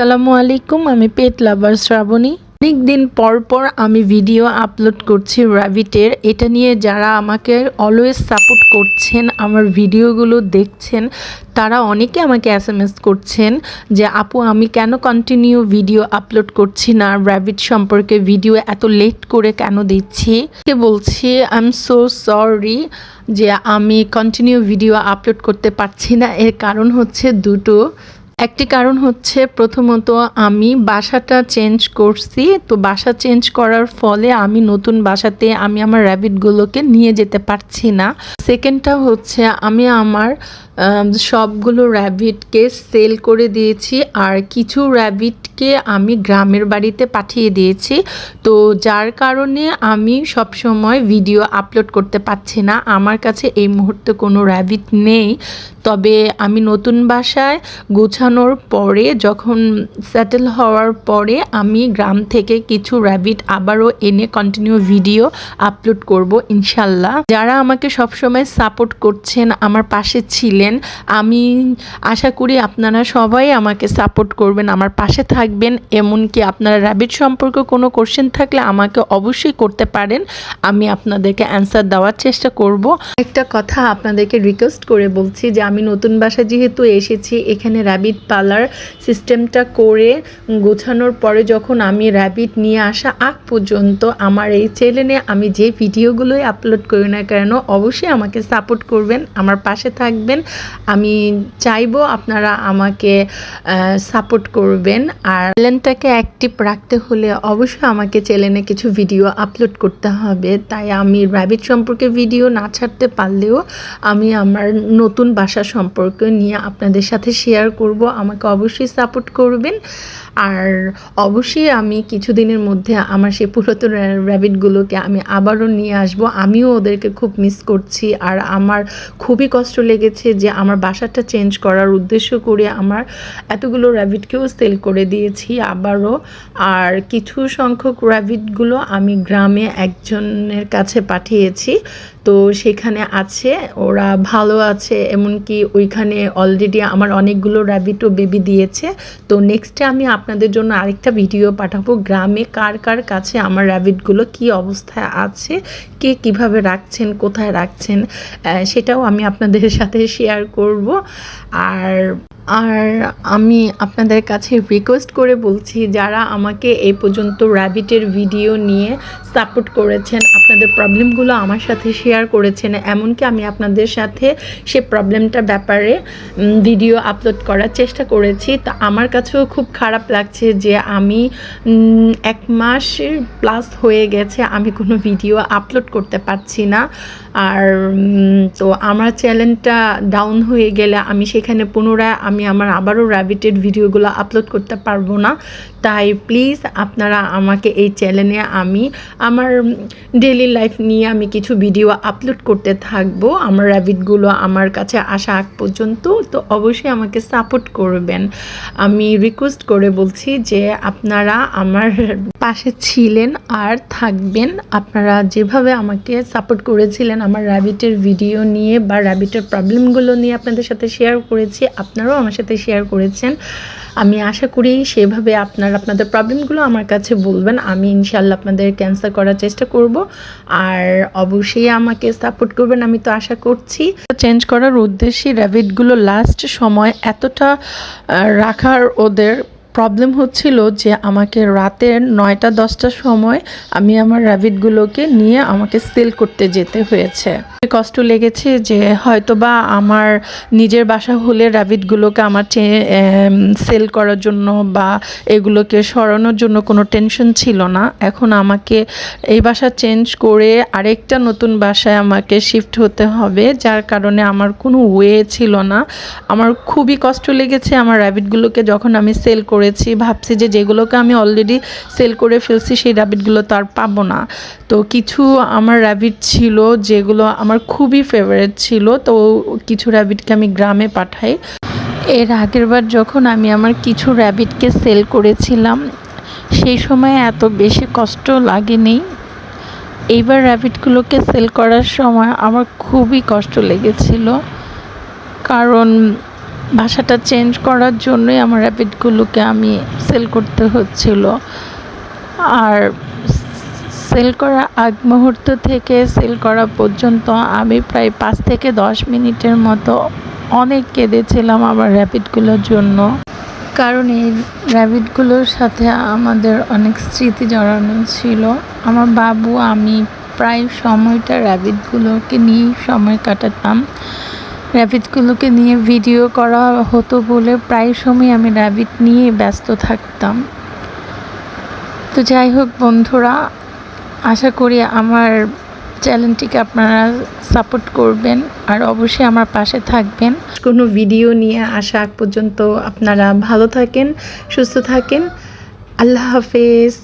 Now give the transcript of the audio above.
আসসালামু আলাইকুম, আমি পেট লাভার শ্রাবণী। অনেক দিন পর পর আমি ভিডিও আপলোড করছি র্যাবিটের এটা নিয়ে যারা আমাকে অলওয়েজ সাপোর্ট করছেন, আমার ভিডিওগুলো দেখছেন, তারা অনেকে আমাকে এস এম এস করছেন যে, আপু, আমি কেন কন্টিনিউ ভিডিও আপলোড করছি না? র্যাবিট সম্পর্কে ভিডিও এত লেট করে কেন দিচ্ছি? কে বলছি আই এম সো সরি যে, আমি কন্টিনিউ ভিডিও আপলোড করতে পারছি না। এর কারণ হচ্ছে দুটো। একটি কারণ হচ্ছে প্রথমত আমি বাসাটা চেঞ্জ করছি তো বাসা চেঞ্জ করার ফলে আমি নতুন বাসাতে আমি আমার র্যাবিটগুলোকে নিয়ে যেতে পারছি না। সেকেন্ডটা হচ্ছে আমি আমার আম, সবগুলো র্যাবিটকে সেল করে দিয়েছি। আর কিছু র্যাবিটকে আমি গ্রামের বাড়িতে পাঠিয়ে দিয়েছি। তো যার কারণে আমি সব সময় ভিডিও আপলোড করতে পারছি না। আমার কাছে এই মুহূর্তে কোনো র্যাবিট নেই। তবে আমি নতুন বাসায় গোছানোর পরে, যখন সেটেল হওয়ার পরে, আমি গ্রাম থেকে কিছু র্যাবিট আবারও এনে কন্টিনিউ ভিডিও আপলোড করব, ইনশাল্লাহ। যারা আমাকে সবসময় সাপোর্ট করছেন, আমার পাশে ছিলেন আমি আশা করি আপনারা সবাই আমাকে সাপোর্ট করবেন, আমার পাশে থাকবেন। এমনকি আপনারা র্যাবিট সম্পর্কে কোনো কোশ্চেন থাকলে আমাকে অবশ্যই করতে পারেন। আমি আপনাদেরকে অ্যান্সার দেওয়ার চেষ্টা করব। একটা কথা আপনাদেরকে রিকোয়েস্ট করে বলছি যে, আমি নতুন বাসা যেহেতু এসেছি, এখানে র্যাবিট পালার সিস্টেমটা করে গোছানোর পরে যখন আমি র্যাবিট নিয়ে আসা আগ পর্যন্ত আমার এই চ্যানেলে আমি যে ভিডিওগুলোই আপলোড করি না কেন, অবশ্যই আমাকে সাপোর্ট করবেন, আমার পাশে থাকবেন। আমি চাইব আপনারা আমাকে সাপোর্ট করবেন। আর চ্যানেলটাকে অ্যাক্টিভ রাখতে হলে অবশ্যই আমাকে চ্যানেলে কিছু ভিডিও আপলোড করতে হবে। তাই আমি র্যাবিট সম্পর্কে ভিডিও না ছাড়তে পারলেও আমি আমার নতুন বাসা সম্পর্কে নিয়ে আপনাদের সাথে শেয়ার করব। আমাকে অবশ্যই সাপোর্ট করবেন। আর অবশ্যই আমি কিছুদিনের মধ্যে আমার সেই পুরাতন র্যাবিটগুলোকে আমি আবারও নিয়ে আসব। আমিও ওদেরকে খুব মিস করছি আর আমার খুবই কষ্ট লেগেছে যে আমার বাসাটা চেঞ্জ করার উদ্দেশ্য করে আমার এতগুলো র্যাবিটকেও সেল করে দিয়েছি আবারও। আর কিছু সংখ্যক র্যাবিটগুলো আমি গ্রামে একজনের কাছে পাঠিয়েছি। তো সেখানে আছে, ওরা ভালো আছে, এমনকি ওইখানে অলরেডি আমার অনেকগুলো র্যাবিটও বেবি দিয়েছে। তো নেক্সটে আমি আপনাদের জন্য আরেকটা ভিডিও পাঠাবো, গ্রামে কার কার কাছে আমার র্যাবিটগুলো কি অবস্থায় আছে, কে কীভাবে রাখছেন, কোথায় রাখছেন সেটাও আমি আপনাদের সাথে শেয়ার করব। আর আর আমি আপনাদের কাছে রিকোয়েস্ট করে বলছি, যারা আমাকে এই পর্যন্ত র্যাবিটের ভিডিও নিয়ে সাপোর্ট করেছেন, আপনাদের প্রবলেমগুলো আমার সাথে শেয়ার করেছেন, এমনকি আমি আপনাদের সাথে সে প্রবলেমটার ব্যাপারে ভিডিও আপলোড করার চেষ্টা করেছি। তা আমার কাছেও খুব খারাপ লাগছে যে আমি এক মাস প্লাস হয়ে গেছে, আমি কোনো ভিডিও আপলোড করতে পারছি না। আর তো আমার চ্যানেলটা ডাউন হয়ে গেলে আমি সেখানে পুনরায় আমি আমার আবারও র্যাবিটেড ভিডিওগুলো আপলোড করতে পারব না। তাই প্লিজ আপনারা আমাকে এই চ্যানেলে আমি আমার ডেলি লাইফ নিয়ে আমি কিছু ভিডিও আপলোড করতে থাকব। আমার র্যাবিটগুলো আমার কাছে আসা আগ পর্যন্ত তো অবশ্যই আমাকে সাপোর্ট করবেন। আমি রিকোয়েস্ট করে বলছি যে আপনারা আমার পাশে ছিলেন আর থাকবেন। আপনারা যেভাবে আমাকে সাপোর্ট করেছিলেন আমার র্যাবিটের ভিডিও নিয়ে বা র্যাবিটের প্রবলেমগুলো নিয়ে আপনাদের সাথে শেয়ার করেছি, আপনারাও আমার সাথে শেয়ার করেছেন। আমি আশা করি সেভাবে আপনার, আপনাদের প্রবলেমগুলো আমার কাছে বলবেন। আমি ইনশাল্লাহ আপনাদের ক্যান্সার করার চেষ্টা করব। আর অবশ্যই আমাকে সাপোর্ট করবেন, আমি তো আশা করছি। চেঞ্জ করার উদ্দেশ্যে র্যাবিটগুলো লাস্ট সময় এতটা রাখার ওদের প্রবলেম হচ্ছিল যে আমাকে রাতের নয়টা দশটার সময় আমি আমার র্যাবিটগুলোকে নিয়ে আমাকে সেল করতে যেতে হয়েছে। কষ্ট লেগেছে যে হয়তোবা আমার নিজের বাসা হলে র্যাবিটগুলোকে আমার সেল করার জন্য বা এগুলোকে সরানোর জন্য কোনো টেনশন ছিল না। এখন আমাকে এই বাসা চেঞ্জ করে আরেকটা নতুন বাসায় আমাকে শিফট হতে হবে, যার কারণে আমার কোনো ওয়ে ছিল না। আমার খুবই কষ্ট লেগেছে আমার র্যাবিটগুলোকে যখন আমি সেল করেছি, ভাবছি যে যেগুলোকে আমি অলরেডি সেল করে ফেলছি সেই র্যাবিটগুলো তো আর পাবো না। তো কিছু আমার র্যাবিট ছিল যেগুলো আমার খুবই ফেভারিট ছিল, তো কিছু র্যাবিটকে আমি গ্রামে পাঠাই। এর আগের বার যখন আমি আমার কিছু র্যাবিটকে সেল করেছিলাম, সেই সময় এত বেশি কষ্ট লাগেনি। এইবার র্যাবিটগুলোকে সেল করার সময় আমার খুবই কষ্ট লেগেছিল, কারণ বাসাটা চেঞ্জ করার জন্যই আমার র্যাপিডগুলোকে আমি সেল করতে হচ্ছিল। আর সেল করা আগ মুহূর্ত থেকে সেল করা পর্যন্ত আমি প্রায় পাঁচ থেকে দশ মিনিটের মতো অনেক কেঁদেছিলাম আমার র্যাপিডগুলোর জন্য। কারণ এই র্যাবিটগুলোর সাথে আমাদের অনেক স্মৃতি জড়ানো ছিল। আমার বাবু, আমি প্রায় সময়টা র্যাবিটগুলোকে নিয়েই সময় কাটাতাম। র্যাবিটগুলোকে নিয়ে ভিডিও করা হতো বলে প্রায় সময় আমি র্যাবিট নিয়ে ব্যস্ত থাকতাম। তো যাই হোক বন্ধুরা, আশা করি আমার চ্যানেলটিকে আপনারা সাপোর্ট করবেন আর অবশ্যই আমার পাশে থাকবেন। কোনো ভিডিও নিয়ে আসা আগ পর্যন্ত আপনারা ভালো থাকেন, সুস্থ থাকেন। আল্লাহ হাফেজ।